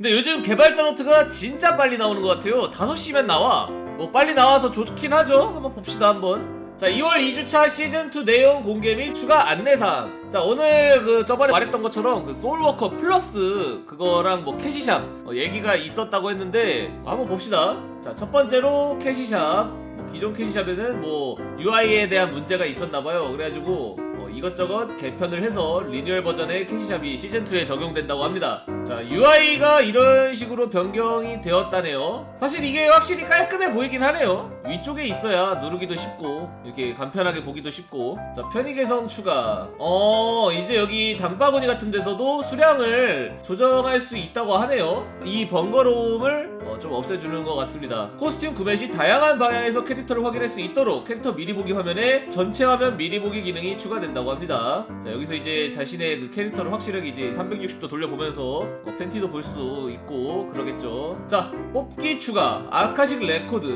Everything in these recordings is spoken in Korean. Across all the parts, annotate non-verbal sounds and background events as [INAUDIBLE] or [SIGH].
근데 요즘 개발자 노트가 진짜 빨리 나오는 것 같아요. 5시면 나와. 뭐 빨리 나와서 좋긴 하죠. 한번 봅시다 한번. 자 2월 2주차 시즌2 내용 공개 및 추가 안내사항. 자 오늘 그 저번에 말했던 것처럼 그 소울워커 플러스 그거랑 뭐 캐시샵 어, 얘기가 있었다고 했는데 한번 봅시다. 자 첫 번째로 캐시샵. 뭐 기존 캐시샵에는 뭐 UI에 대한 문제가 있었나봐요. 그래가지고 어, 이것저것 개편을 해서 리뉴얼 버전의 캐시샵이 시즌2에 적용된다고 합니다. 자 UI가 이런 식으로 변경이 되었다네요. 사실 이게 확실히 깔끔해 보이긴 하네요. 위쪽에 있어야 누르기도 쉽고 이렇게 간편하게 보기도 쉽고. 자 편의 개성 추가. 어 이제 여기 장바구니 같은 데서도 수량을 조정할 수 있다고 하네요. 이 번거로움을 어, 좀 없애주는 것 같습니다 코스튬 구매 시 다양한 방향에서 캐릭터를 확인할 수 있도록 캐릭터 미리 보기 화면에 전체 화면 미리 보기 기능이 추가된다고 합니다 자 여기서 이제 자신의 그 캐릭터를 확실하게 이제 360도 돌려보면서 어, 팬티도 볼 수 있고 그러겠죠 자 뽑기 추가 아카식 레코드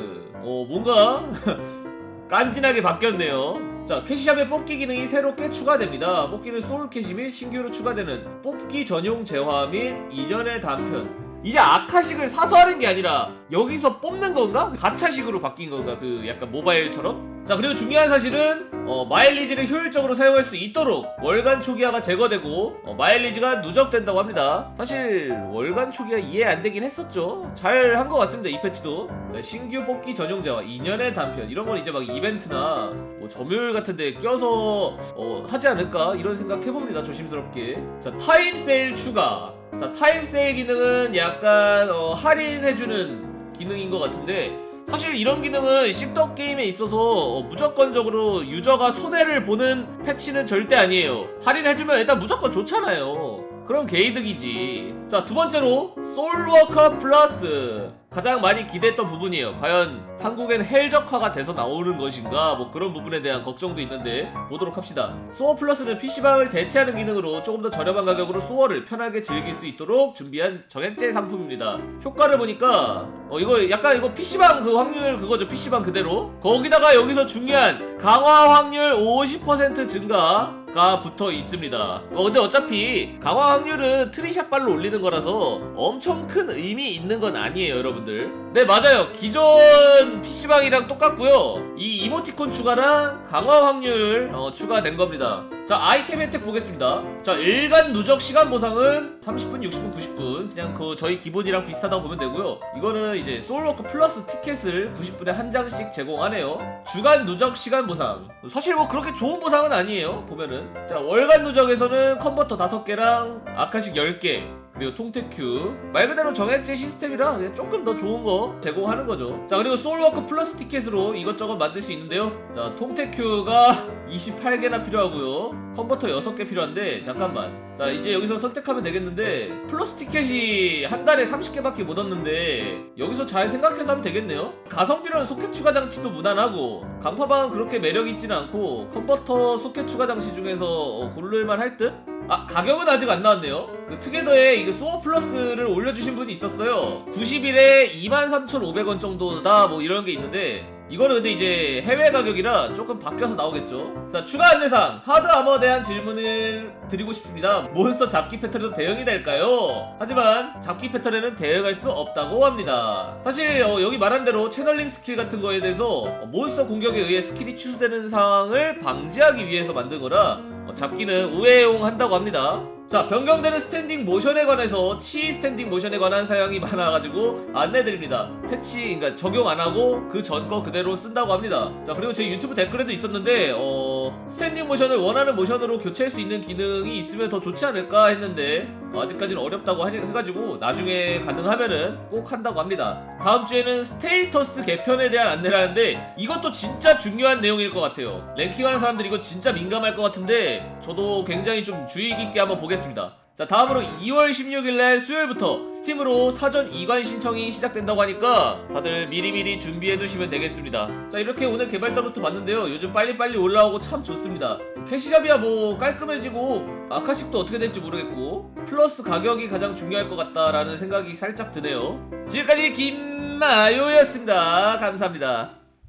어 뭔가 [LAUGHS] 깐진하게 바뀌었네요. 자, 캐시샵의 뽑기 기능이 새롭게 추가됩니다. 뽑기는 소울 캐시 및 신규로 추가되는 뽑기 전용 재화 및 2년의 단편. 이제 아카식을 사서 하는 게 아니라 여기서 뽑는 건가? 가차식으로 바뀐 건가? 그 약간 모바일처럼? 자, 그리고 중요한 사실은 어, 마일리지를 효율적으로 사용할 수 있도록 월간 초기화가 제거되고 어, 마일리지가 누적된다고 합니다. 사실 월간 초기화 이해 안 되긴 했었죠. 잘 한 것 같습니다. 이 패치도. 자, 신규 뽑기 전용 재화 2년의 단편 이런 건 이제 막 이벤트나 뭐 점유율 같은 데 껴서 어, 하지 않을까 이런 생각 해봅니다. 조심스럽게. 자, 타임 세일 추가. 자, 타임 세일 기능은 약간 어, 할인해주는 기능인 것 같은데 사실 이런 기능은 씹덕 게임에 있어서 어, 무조건적으로 유저가 손해를 보는 패치는 절대 아니에요. 할인해주면 일단 무조건 좋잖아요. 그럼 개이득이지. 자, 두 번째로 솔워커 플러스. 가장 많이 기대했던 부분이에요. 과연 한국엔 헬적화가 돼서 나오는 것인가? 뭐 그런 부분에 대한 걱정도 있는데 보도록 합시다. 소어 플러스는 PC방을 대체하는 기능으로 조금 더 저렴한 가격으로 소어를 편하게 즐길 수 있도록 준비한 정액제 상품입니다. 효과를 보니까 어 이거 약간 이거 PC방 그 확률 그거죠. PC방 그대로. 거기다가 여기서 중요한 강화 확률 50% 증가 가 붙어 있습니다. 어, 근데 어차피 강화 확률은 트리샷 발로 올리는 거라서 엄청 큰 의미 있는 건 아니에요, 여러분들. 네, 맞아요. 기존 PC방이랑 똑같고요. 이 이모티콘 추가랑 강화 확률 어, 추가된 겁니다. 자, 아이템 혜택 보겠습니다. 자, 일간 누적 시간 보상은 30분, 60분, 90분. 그냥 그 저희 기본이랑 비슷하다고 보면 되고요. 이거는 이제 소울워크 플러스 티켓을 90분에 한 장씩 제공하네요. 주간 누적 시간 보상. 사실 뭐 그렇게 좋은 보상은 아니에요. 보면은. 자, 월간 누적에서는 컨버터 5개랑 아카식 10개. 그리고 통테큐. 말 그대로 정액제 시스템이라 조금 더 좋은 거 제공하는 거죠. 자 그리고 소울워크 플러스 티켓으로 이것저것 만들 수 있는데요. 자 통테큐가 28개나 [LAUGHS] 필요하고요. 컨버터 6개 필요한데 잠깐만. 자 이제 여기서 선택하면 되겠는데 플러스 티켓이 한 달에 30개밖에 못 얻는데 여기서 잘 생각해서 하면 되겠네요. 가성비로는 소켓 추가 장치도 무난하고 강파방은 그렇게 매력 있지는 않고 컨버터 소켓 추가 장치 중에서 어, 고를만 할 듯? 아 가격은 아직 안 나왔네요. 그 투게더에 이거 소어 플러스를 올려주신 분이 있었어요. 90일에 23,500원 정도다 뭐 이런 게 있는데 이거는 근데 이제 해외 가격이라 조금 바뀌어서 나오겠죠 자 추가 안내사항 하드 아머에 대한 질문을 드리고 싶습니다 몬스터 잡기 패턴에도 대응이 될까요? 하지만 잡기 패턴에는 대응할 수 없다고 합니다 사실 어, 여기 말한 대로 채널링 스킬 같은 거에 대해서 어, 몬스터 공격에 의해 스킬이 취소되는 상황을 방지하기 위해서 만든 거라 어, 잡기는 우회용 한다고 합니다. 자, 변경되는 스탠딩 모션에 관해서 치 스탠딩 모션에 관한 사양이 많아가지고 안내드립니다. 패치, 그러니까 적용 안 하고 그 전 거 그대로 쓴다고 합니다. 자, 그리고 제 유튜브 댓글에도 있었는데, 어, 스탠딩 모션을 원하는 모션으로 교체할 수 있는 기능이 있으면 더 좋지 않을까 했는데, 아직까지는 어렵다고 해가지고 나중에 가능하면은 꼭 한다고 합니다. 다음 주에는 스테이터스 개편에 대한 안내를 하는데 이것도 진짜 중요한 내용일 것 같아요. 랭킹하는 사람들이 이거 진짜 민감할 것 같은데 저도 굉장히 좀 주의 깊게 한번 보겠습니다. 자 다음으로 2월 16일날 수요일부터 스팀으로 사전 이관 신청이 시작된다고 하니까 다들 미리미리 준비해 두시면 되겠습니다. 자 이렇게 오늘 개발자 노트 봤는데요. 요즘 빨리빨리 올라오고 참 좋습니다. 캐시잡이야 뭐 깔끔해지고 아카식도 어떻게 될지 모르겠고 플러스 가격이 가장 중요할 것 같다라는 생각이 살짝 드네요. 지금까지 김마요였습니다. 감사합니다